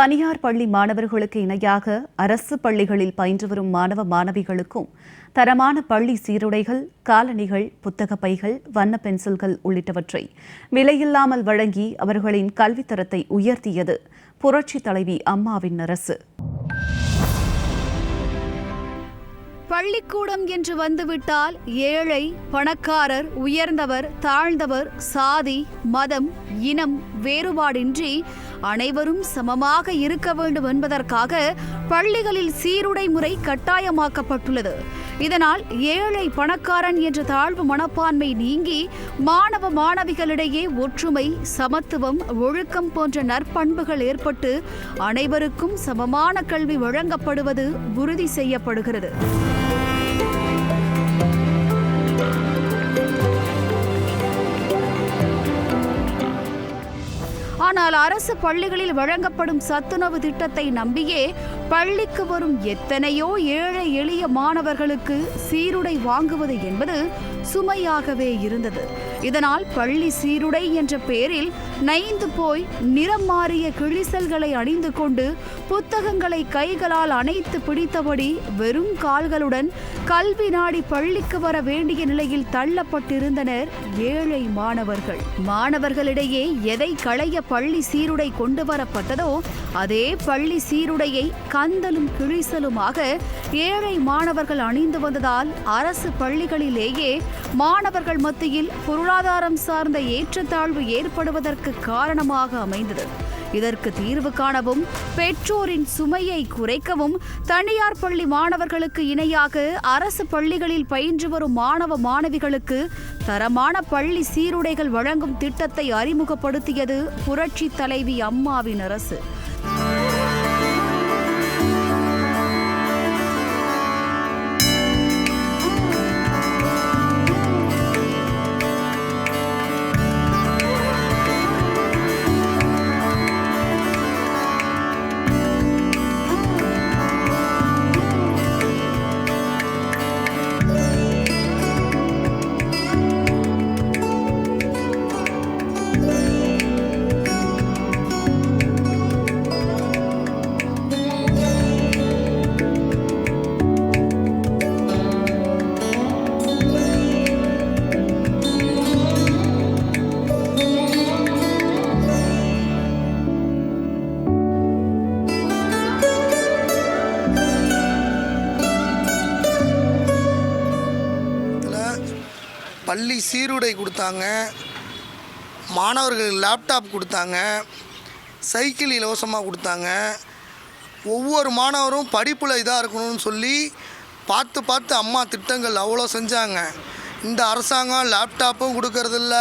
தனியார் பள்ளி மாணவர்களுக்கு இணையாக அரசு பள்ளிகளில் பயின்று வரும் மாணவ மாணவிகளுக்கும் தரமான பள்ளி சீருடைகள் காலணிகள் புத்தக பைகள் வண்ண பென்சில்கள் உள்ளிட்டவற்றை விலையில்லாமல் வழங்கி அவர்களின் கல்வித்தரத்தை உயர்த்தியது புரட்சி தலைவி அம்மாவின் அரசு. பள்ளிக்கூடம் என்று வந்துவிட்டால் ஏழை பணக்காரர் உயர்ந்தவர் தாழ்ந்தவர் சாதி மதம் இனம் வேறுபாடின்றி அனைவரும் சமமாக இருக்க வேண்டும் என்பதற்காக பள்ளிகளில் சீருடை முறை கட்டாயமாக்கப்பட்டுள்ளது. இதனால் ஏழை பணக்காரன் என்ற தாழ்வு மனப்பான்மை நீங்கி மாணவ மாணவிகளிடையே ஒற்றுமை சமத்துவம் ஒழுக்கம் போன்ற நற்பண்புகள் ஏற்பட்டு அனைவருக்கும் சமமான கல்வி வழங்கப்படுவது உறுதி செய்யப்படுகிறது. ஆனால் அரசு பள்ளிகளில் வழங்கப்படும் சத்துணவு திட்டத்தை நம்பியே பள்ளிக்கு வரும் எத்தனையோ ஏழை எளிய மாணவர்களுக்கு சீருடை வாங்குவது என்பது சுமையாகவே இருந்தது. இதனால் பள்ளி சீருடை என்ற பெயரில் நைந்து போய் நிறம் மாறிய கிழிசல்களை அணிந்து கொண்டு புத்தகங்களை கைகளால் அணைத்து பிடித்தபடி வெறும் கால்களுடன் கல்வி நாடி பள்ளிக்கு வர வேண்டிய நிலையில் தள்ளப்பட்டிருந்தனர் ஏழை மாணவர்கள். மாணவர்களிடையே எதை களைய பள்ளி சீருடை கொண்டு வரப்பட்டதோ அதே பள்ளி சீருடையை கந்தலும் கிழிசலுமாக ஏழை மாணவர்கள் அணிந்து வந்ததால் அரசு பள்ளிகளிலேயே மாணவர்கள் மத்தியில் பொருளாதாரம் சார்ந்த ஏற்றத்தாழ்வு ஏற்படுவதற்கு காரணமாக அமைந்தது. இதற்கு தீர்வு காணவும் பெற்றோரின் சுமையை குறைக்கவும் தனியார் பள்ளி மாணவர்களுக்கு இணையாக அரசு பள்ளிகளில் பயின்று வரும் மாணவ மாணவிகளுக்கு தரமான பள்ளி சீருடைகள் வழங்கும் திட்டத்தை அறிமுகப்படுத்தியது புரட்சி தலைவி அம்மாவின் அரசு. பள்ளி சீருடை கொடுத்தாங்க. மாணவர்களுக்கு லேப்டாப் கொடுத்தாங்க. சைக்கிள் இலவசமாக கொடுத்தாங்க. ஒவ்வொரு மாணவரும் படிப்பில் இதாக இருக்கணும்னு சொல்லி பார்த்து பார்த்து அம்மா திட்டங்கள் அவ்வளோ செஞ்சாங்க. இந்த அரசாங்கம் லேப்டாப்பும் கொடுக்கறதில்ல.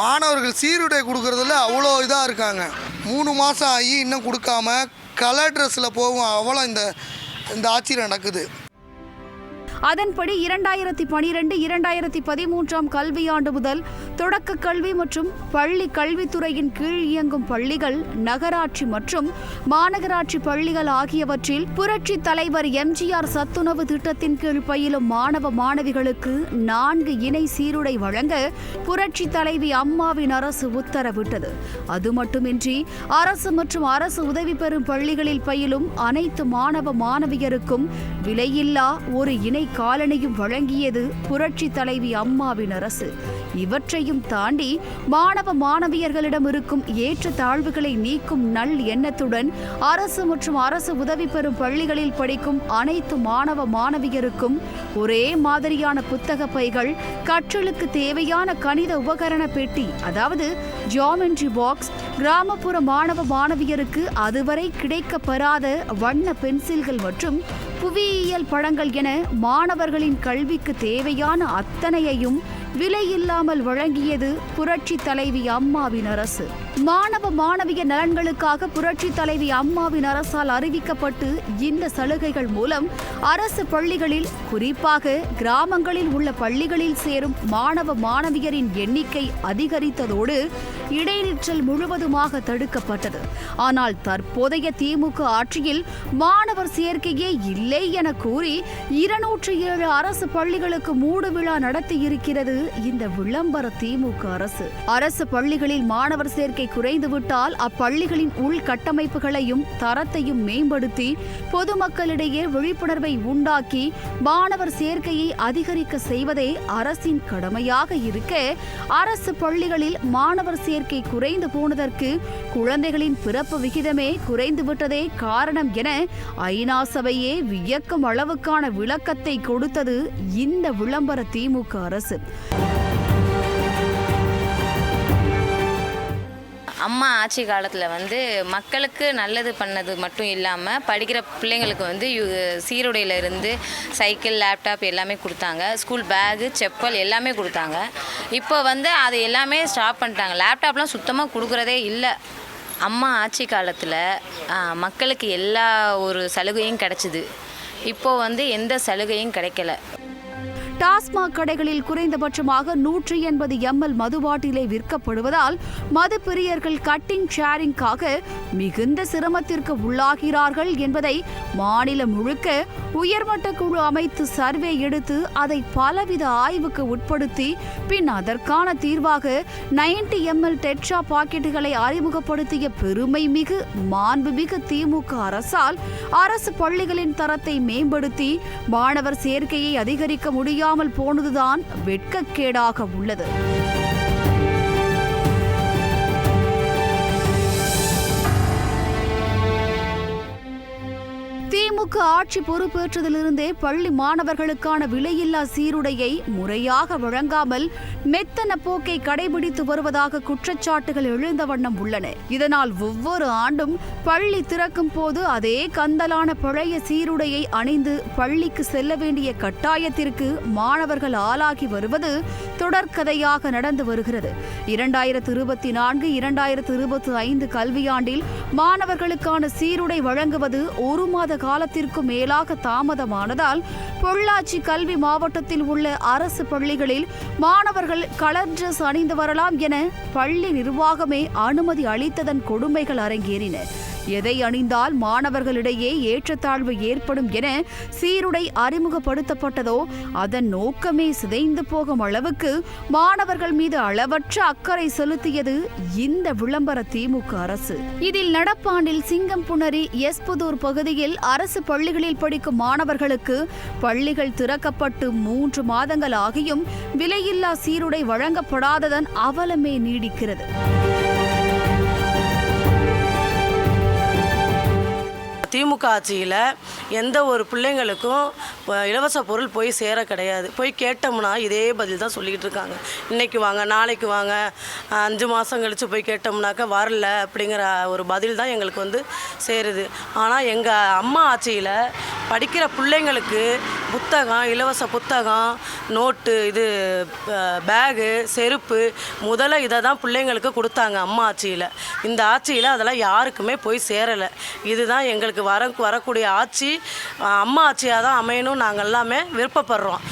மாணவர்கள் சீருடை கொடுக்கறதில்ல அவ்வளோ இதாக இருக்காங்க. மூணு மாதம் ஆகி இன்னும் கொடுக்காம கலர் ட்ரெஸ்ஸில் போகும் அவ்வளோ இந்த இந்த ஆட்சியில் நடக்குது. அதன்படி இரண்டாயிரத்தி பனிரெண்டு இரண்டாயிரத்தி பதிமூன்றாம் கல்வியாண்டு முதல் தொடக்க கல்வி மற்றும் பள்ளி கல்வித்துறையின் கீழ் இயங்கும் பள்ளிகள் நகராட்சி மற்றும் மாநகராட்சி பள்ளிகள் ஆகியவற்றில் புரட்சி தலைவர் எம்ஜிஆர் சத்துணவு திட்டத்தின் கீழ் பயிலும் மாணவ மாணவிகளுக்கு நான்கு இணை சீருடை வழங்க புரட்சி தலைவி அம்மாவின் அரசு உத்தரவிட்டது. அது மட்டுமின்றி அரசு மற்றும் அரசு உதவி பெறும் பள்ளிகளில் பயிலும் அனைத்து மாணவ மாணவியருக்கும் விலையில்லா ஒரு இணை காலனையும் வழங்கியது புரட்சி தலைவி அம்மாவின் அரசு. இவற்றையும் தாண்டி மாணவ மாணவியர்களிடம் இருக்கும் ஏற்ற தாழ்வுகளை நீக்கும் நல் எண்ணத்துடன் அரசு மற்றும் அரசு உதவி பெறும் பள்ளிகளில் படிக்கும் அனைத்து மாணவ மாணவியருக்கும் ஒரே மாதிரியான புத்தக பைகள் கற்றலுக்கு தேவையான கணித உபகரண பெட்டி அதாவது ஜியாமெட்ரி பாக்ஸ் கிராமப்புற மாணவ மாணவியருக்கு அதுவரை கிடைக்கப்பெறாத வண்ண பென்சில்கள் மற்றும் புவியியல் படங்கள் என மாணவர்களின் கல்விக்கு தேவையான அத்தனையையும் விலையில்லாமல் வழங்கியது புரட்சி தலைவி அம்மாவின் அரசு. மாணவ மாணவிய நலன்களுக்காக புரட்சி தலைவி அம்மாவின் அரசால் அறிவிக்கப்பட்டு இந்த சலுகைகள் மூலம் அரசு பள்ளிகளில் குறிப்பாக கிராமங்களில் உள்ள பள்ளிகளில் சேரும் மாணவ மாணவியரின் எண்ணிக்கை அதிகரித்ததோடு இடைநிற்றல் முழுவதுமாக தடுக்கப்பட்டது. ஆனால் தற்போதைய திமுக ஆட்சியில் மாணவர் சேர்க்கையே இல்லை என கூறி இருநூற்றி ஏழு அரசு பள்ளிகளுக்கு மூடு விழா நடத்தியிருக்கிறது இந்த விளம்பர திமுக அரசு. அரசு பள்ளிகளில் மாணவர் சேர்க்கை குறைந்துவிட்டால் அப்பள்ளிகளின் உள்கட்டமைப்புகளையும் தரத்தையும் மேம்படுத்தி பொதுமக்களிடையே விழிப்புணர்வை உண்டாக்கி மாணவர் சேர்க்கையை அதிகரிக்க செய்வதே அரசின் கடமையாக இருக்க அரசு பள்ளிகளில் மாணவர் சேர்க்கை குறைந்து போனதற்கு குழந்தைகளின் பிறப்பு விகிதமே குறைந்துவிட்டதே காரணம் என ஐநா சபையே வியக்கும் அளவுக்கான விளக்கத்தை கொடுத்தது இந்த விளம்பர திமுக அரசு. அம்மா ஆட்சி காலத்தில் வந்து மக்களுக்கு நல்லது பண்ணது மட்டும் இல்லாமல் படிக்கிற பிள்ளைங்களுக்கு வந்து யு- இருந்து சைக்கிள் லேப்டாப் எல்லாமே கொடுத்தாங்க. ஸ்கூல் பேகு செப்பல் எல்லாமே கொடுத்தாங்க. இப்போ வந்து அது எல்லாமே ஸ்டாப் பண்ணிட்டாங்க. லேப்டாப்லாம் சுத்தமாக கொடுக்குறதே இல்லை. அம்மா ஆட்சி காலத்தில் மக்களுக்கு எல்லா ஒரு சலுகையும் கிடச்சிது. இப்போது வந்து எந்த சலுகையும் கிடைக்கல. டாஸ்மாக் கடைகளில் குறைந்தபட்சமாக நூற்றி எண்பது எம்எல் மது பாட்டிலே விற்கப்படுவதால் மது பிரியர்கள் கட்டிங் ஷேரிங்காக மிகுந்த சிரமத்திற்கு உள்ளாகிறார்கள் என்பதை மாநிலம் முழுக்க உயர்மட்ட குழு அமைத்து சர்வே எடுத்து அதை பலவித ஆய்வுக்கு உட்படுத்தி பின் அதற்கான தீர்வாக 90 எம்எல் டெட்ரா பாக்கெட்டுகளை அறிமுகப்படுத்திய பெருமை மிகு மாண்புமிகு திமுக அரசால் அரசு பள்ளிகளின் தரத்தை மேம்படுத்தி மாணவர் சேர்க்கையை அதிகரிக்க முடியாமல் போனதுதான் வெட்கக்கேடாக உள்ளது. திமுக ஆட்சி பொறுப்பேற்றதிலிருந்தே பள்ளி மாணவர்களுக்கான விலையில்லா சீருடையை முறையாக வழங்காமல் மெத்தன போக்கை கடைபிடித்து வருவதாக குற்றச்சாட்டுகள் எழுந்த வண்ணம் உள்ளன. இதனால் ஒவ்வொரு ஆண்டும் பள்ளி திறக்கும் போது அதே கந்தலான பழைய சீருடையை அணிந்து பள்ளிக்கு செல்ல வேண்டிய கட்டாயத்திற்கு மாணவர்கள் ஆளாகி வருவது தொடர்கதையாக நடந்து வருகிறது. இரண்டாயிரத்து இருபத்தி நான்கு இரண்டாயிரத்து இருபத்தி ஐந்து கல்வியாண்டில் மாணவர்களுக்கான சீருடை வழங்குவது ஒரு மாத கால காலத்திற்கு மேலாக தாமதமானதால் பொள்ளாச்சி கல்வி மாவட்டத்தில் உள்ள அரசு பள்ளிகளில் மாணவர்கள் கலர் ட்ரெஸ் அணிந்து வரலாம் என பள்ளி நிர்வாகமே அனுமதி அளித்ததன் கொடுமைகள் அரங்கேறின. எதை அணிந்தால் மாணவர்களிடையே ஏற்றத்தாழ்வு ஏற்படும் என சீருடை அறிமுகப்படுத்தப்பட்டதோ அதன் நோக்கமே சிதைந்து போகும் அளவுக்கு மாணவர்கள் மீது அளவற்ற அக்கறை செலுத்தியது இந்த விளம்பர திமுக அரசு. இதில் நடப்பாண்டில் சிங்கம் சிங்கம்புணரி எஸ்புதூர் பகுதியில் அரசு பள்ளிகளில் படிக்கும் மாணவர்களுக்கு பள்ளிகள் திறக்கப்பட்டு மூன்று மாதங்கள் ஆகியும் விலையில்லா சீருடை வழங்கப்படாததன் அவலமே நீடிக்கிறது. திமுக ஆட்சியில் எந்த ஒரு பிள்ளைங்களுக்கும் இலவச பொருள் போய் சேர கிடையாது. போய் கேட்டோம்னா இதே பதில் தான் சொல்லிக்கிட்டு இருக்காங்க. இன்றைக்கி வாங்க நாளைக்கு வாங்க அஞ்சு மாதம் கழித்து போய் கேட்டோம்னாக்கா வரல அப்படிங்கிற ஒரு பதில் தான் எங்களுக்கு வந்து சேருது. ஆனால் எங்கள் அம்மா ஆட்சியில் படிக்கிற பிள்ளைங்களுக்கு புத்தகம் இலவச புத்தகம் நோட்டு இது பேகு செருப்பு முதல்ல இதை தான் பிள்ளைங்களுக்கு கொடுத்தாங்க அம்மா ஆட்சியில். இந்த ஆட்சியில் அதெல்லாம் யாருக்குமே போய் சேரலை. இதுதான் எங்களுக்கு வர வரக்கூடிய ஆட்சி. அம்மா ஆட்சியாக தான் அமையணும் நாங்கள் எல்லாமே விருப்பப்படுறோம்.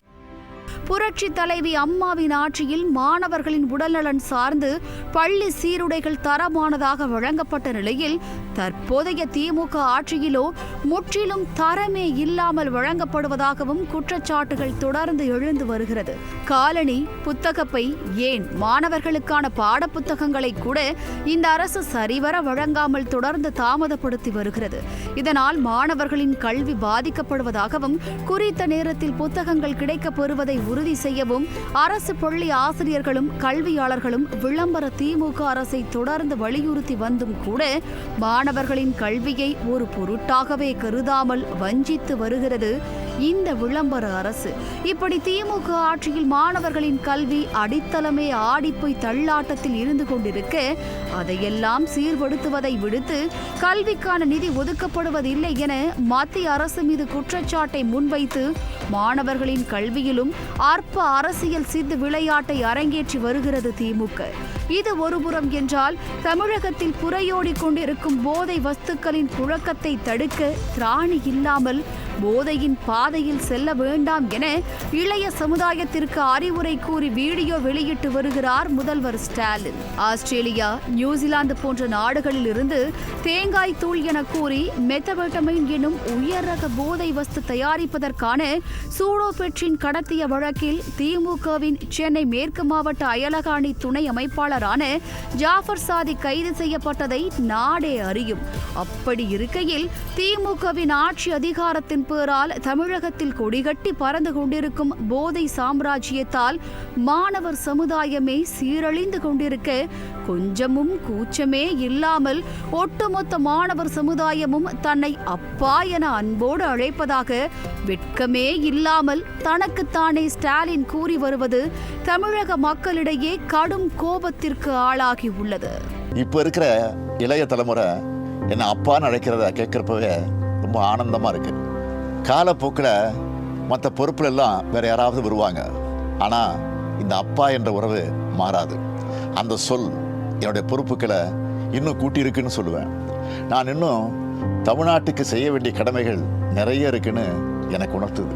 புரட்சி தலைவி அம்மாவின் ஆட்சியில் மாணவர்களின் உடல்நலன் சார்ந்து பள்ளி சீருடைகள் தரமானதாக வழங்கப்பட்ட நிலையில் தற்போதைய திமுக ஆட்சியிலோ முற்றிலும் தரமே இல்லாமல் வழங்கப்படுவதாகவும் குற்றச்சாட்டுகள் தொடர்ந்து எழுந்து வருகிறது. காலனி புத்தகப்பை ஏன் மாணவர்களுக்கான பாடப்புத்தகங்களை கூட இந்த அரசு சரிவர வழங்காமல் தொடர்ந்து தாமதப்படுத்தி வருகிறது. இதனால் மாணவர்களின் கல்வி பாதிக்கப்படுவதாகவும் குறித்த நேரத்தில் புத்தகங்கள் கிடைக்கப் பெறுவதை உறுதி செய்யவும் அரசு பள்ளி ஆசிரியர்களும் கல்வியாளர்களும் விளம்பர திமுக அரசை தொடர்ந்து வலியுறுத்தி வந்தும் கூட மாணவர்களின் கல்வியை ஒரு பொருட்டாகவே கருதாமல் வஞ்சித்து வருகிறது. இந்த விளம்பர அரசு. இப்படி திமுக ஆட்சியில் மாணவர்களின் கல்வி அடித்தளமே ஆடிப்போய் தள்ளாட்டத்தில் இருந்து கொண்டிருக்க. அதையெல்லாம் சீர்படுத்துவதை விடுத்து கல்விக்கான நிதி ஒதுக்கப்படுவதில்லை என மத்திய அரசு மீது குற்றச்சாட்டை முன்வைத்து மாணவர்களின் கல்வியிலும் அற்ப அரசியல் சித்து விளையாட்டை அரங்கேற்றி வருகிறது திமுக. இது ஒருபுறம் என்றால் தமிழகத்தில் புறையோடிக் கொண்டிருக்கும் போதை வஸ்துக்களின் புழக்கத்தை தடுக்க திராணி இல்லாமல் போதையின் பாதையில் செல்ல வேண்டாம் என இளைய சமுதாயத்திற்கு அறிவுரை கூறி வீடியோ வெளியிட்டு வருகிறார் முதல்வர் ஸ்டாலின். ஆஸ்திரேலியா நியூசிலாந்து போன்ற நாடுகளில் இருந்து தேங்காய் தூள் என கூறி மெத்தபெட்டமைன் எனும் உயர் ரக போதை வஸ்து தயாரிப்பதற்கான சூடோபெட்ரின் கடத்திய வழக்கில் திமுகவின் சென்னை மேற்கு மாவட்ட அயலகாணி துணை அமைப்பாளரான ஜாஃபர் சாதி கைது செய்யப்பட்டதை நாடே அறியும். அப்படி இருக்கையில் திமுகவின் ஆட்சி அதிகாரத்தின் பேரால் தமிழகத்தில் கொடிகட்டி பறந்து கொண்டிருக்கும் போதை சாம்ராஜ்யத்தால் மாணவர் சமுதாயமே சீரழிந்து கொண்டிருக்க கொஞ்சமும் கூச்சமே இல்லாமல் ஒட்டுமொத்த மாணவர் சமுதாயமும் தன்னை அப்பா என அன்போடு அழைப்பதாக வெட்கமே இல்லாமல் தனக்குத்தானே ஸ்டாலின் கூறி வருவது தமிழக மக்களிடையே கடும் கோபத்திற்கு ஆளாகி உள்ளது. இப்போ இருக்கிற இளைய தலைமுறை என்னை அப்பான்னு அழைக்கிறத கேட்குறப்பவே ரொம்ப ஆனந்தமாக இருக்குது காலப்போக்கில் மற்ற பொறுப்புல எல்லாம் வேற யாராவது வருவாங்க. ஆனால் இந்த அப்பா என்ற உறவு மாறாது. அந்த சொல் என்னுடைய பொறுப்புகளை இன்னும் கூட்டியிருக்குன்னு சொல்லுவேன். நான் இன்னும் தமிழ்நாட்டுக்கு செய்ய வேண்டிய கடமைகள் நிறைய இருக்குன்னு எனக்கு உணர்த்துது.